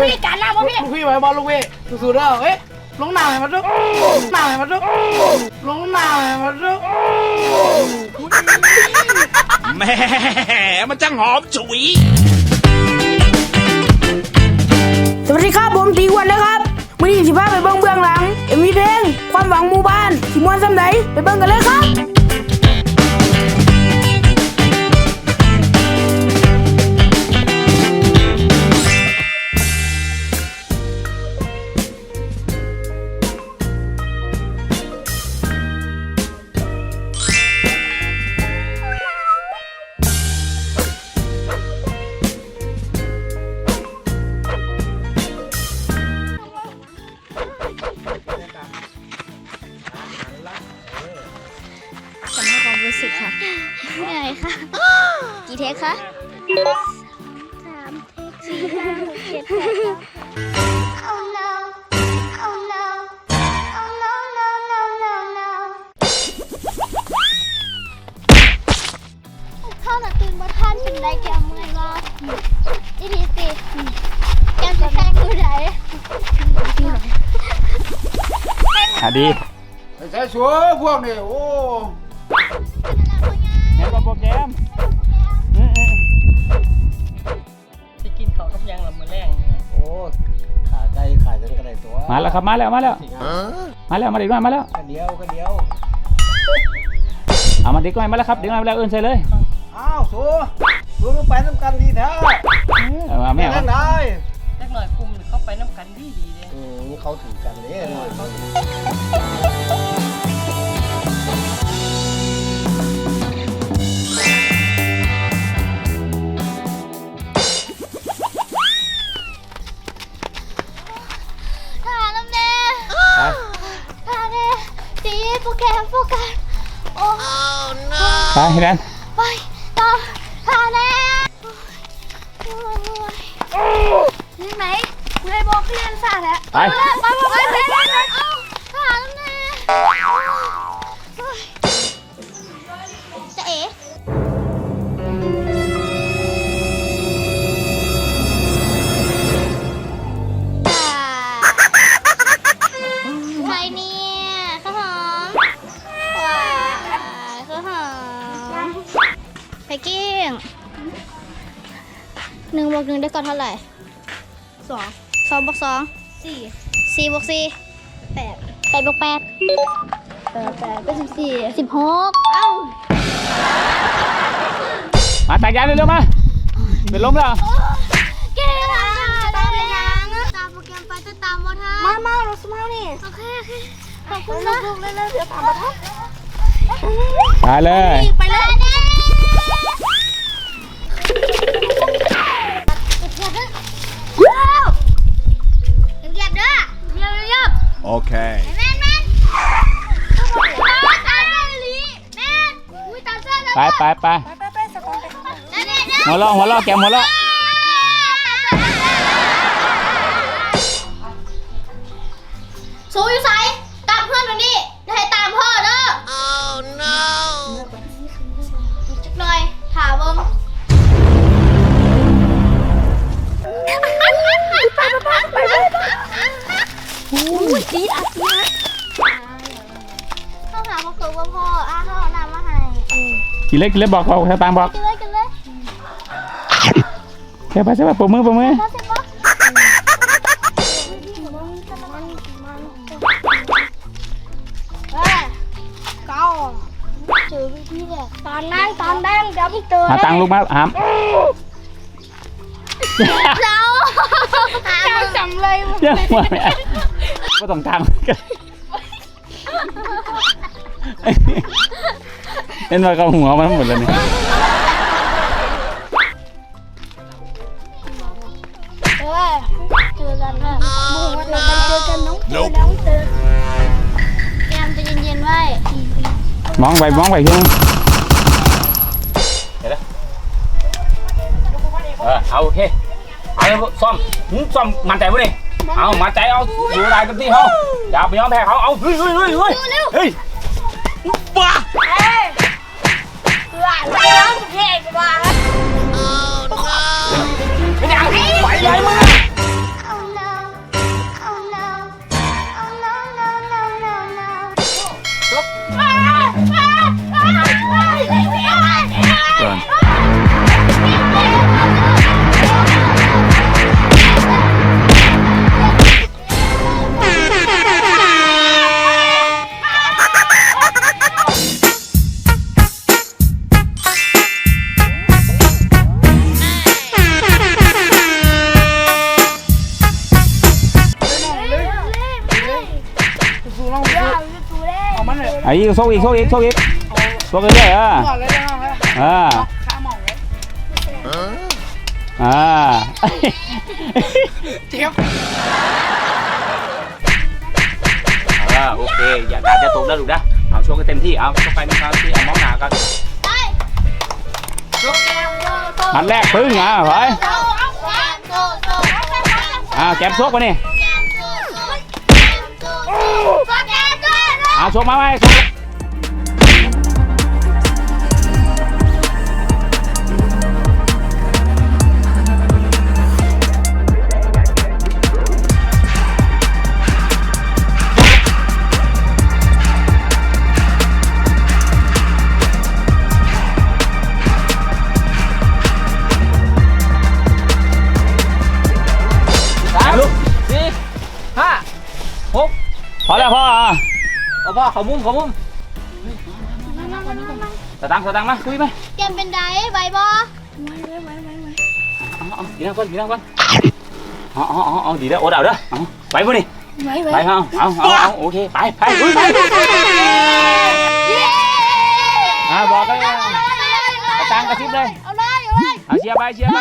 เว้ยพี่การหน้าบ่พี่ลูกพี่ไว้บอลลูกพี่สุดๆเด้อเฮ้ยลงหน้าให้มันดูหน้าให้มันดูลงหน้าให้มันดูแหม่มันจังหอมฉุย สวัสดีครับผมตีอ้วันนะครับวันนี้สิพาไปเบิ้งเบื้องหลัง เอ็มวีเพลงความหวังหมู่บ้านสิมวนสำไหนไปเบิ้งกันเลยครับ สึกค่ะ เหนื่อยค่ะ กี่เทคคะสามเทคสี่ห้าหกเจ็ดแปด Oh no Oh no Oh no no no no no เข้าหน้าตื่นมาท่านเป็นไรแกเมื่อยรออีทีสิแกจะแค่มือไหนอะดีไอ้ใช้ชัวพวกนี้โอ้ มาแล้วครับมาแล้วมาแล้วมาแล้วมาเด็กน้อยมาแล้วกันเดียวกันเดียวเอามาเด็กน้อยมาแล้วครับเด็กน้อยมาแล้วเอิ้นใส่เลยอ้าวสูสูก็ไปน้ำกันดีแท้เอามาแม่นั่เอางได้เล็กหน่อยคุมเข้าไปน้ำกันดีดีเลยอืมนี่เขาถือกันเด้ท ไปให้ดันไปต่อทาแน่เหนื่อยไหมเหนื่อยบอกเรียนสาแล้วไปไปไปไปไปเอาทาน้ำแน่จะ นึ่งบวกหนึ่งได้ก่อนเท่าไหร่สองสองบวกสองสี่สี่บวกสี่แปดแปดบวกแปดแปดแปดเป็นสิบสี่สิบหกเอ้ามาตักยาเร็วๆมา เป็นลมแล้ว เก่งอะตามไปยังตามโปรแกรมไปจะตามบอทันมามาเราสมานี่ โอเคโอเคขอบคุณนะลูกเร็วๆเดี๋ยวตามบอทันไปเลย ไปเลย โอเค แม่นแม่นตาเสื้อลีแม่นอุ้ยตาเสื้อแล้วไปไปไปนั่นนี่นะหัวเราะหัวเราะแกมหัวเราะ กินเลยกินเลยบอกบอกชาวตามบอกกินเลยกินเลยใช่ปะใช่ปะปรบมือปรบมือมาเสร็จปะเฮ้ยเก้าเจอวิธีเนี่ยตอนนั้นตอนนั้นเดี๋ยวพี่เตือนหาตังค์ลูกมาหามเราเราจำเลยเยังหัวแม่ก็ต้องตังค์กัน เห็นว่าเขาหัวมันหมดเลยนี่เฮ้ยเจอกันนะบูว่าเราไปเจอกันน้องเจอน้องเจอแกมจะเย็นๆไว้มองไปมองไปช่วงเดี๋ยวนะเออเอาโอเคเอาซ่อมซ่อมมันใจปะนี่เอามันใจเอาอยู่ได้กันที่เขาอย่าไปยอมแพ้เขาเอาเฮ้ยเฮ้ยเฮ้ยเฮ้ยเฮ้ยบ้า ว่าน้องเพว่าไม่ได้ไปเลงเอา อ้อีกโซกอีกโซกอีกโซกอีกโซกเรื่อยๆอะก่อนเลยนะเว้ยอ่าข้าหมองเลยอ่าเจี๊ยบอ่าโอเค อย่าด่าจะตกแล้วลูกนะเอาโชว์กันเต็มที่เอาเข้าไปนะครับที่เอามองหนากันหันแรกปึ้งอะไปอ่าแกมโซกมานี่เอา โชกมา พ่อเขามุมเขามุมสตังค์สตังค์มาคุยไหมเกมเป็นไดใบบอเอาเอาดีนะก่อนดีนะก่อนเอาเอาเอาเอาดีแล้วโอ้ดาวเด้อเอาไปบ่นี่ไปเอาเอาเอาเอาโอเคไปไปลุยไปอ่าบอกกันเลยสตังค์กระซิบเลยเอาเลยเอาเลยเอาเชียร์ไปเชียร์ไป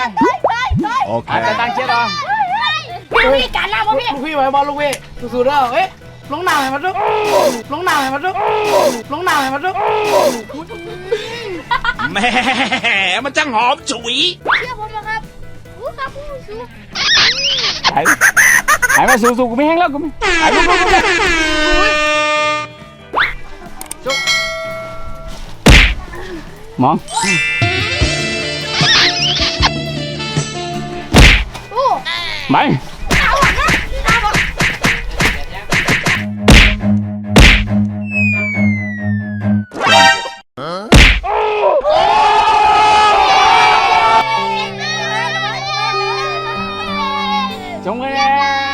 โอเคเอาสตังค์เชียร์ต่อลูกพี่ไว้บอลลูกพี่สู้ๆเด้อเอ้ย ลงน้ำให้มันดูลงน้ำให้มันดูลงน้ำให้มันดูแหม่มันจังหอมฉุย เชื่อผมนะครับอู้ครับอู้สู้ไปไปมาสู้ๆกูไม่แห้งแล้วกูไม่ไปลุกลุกลุกมองอู้ ไป จงเลย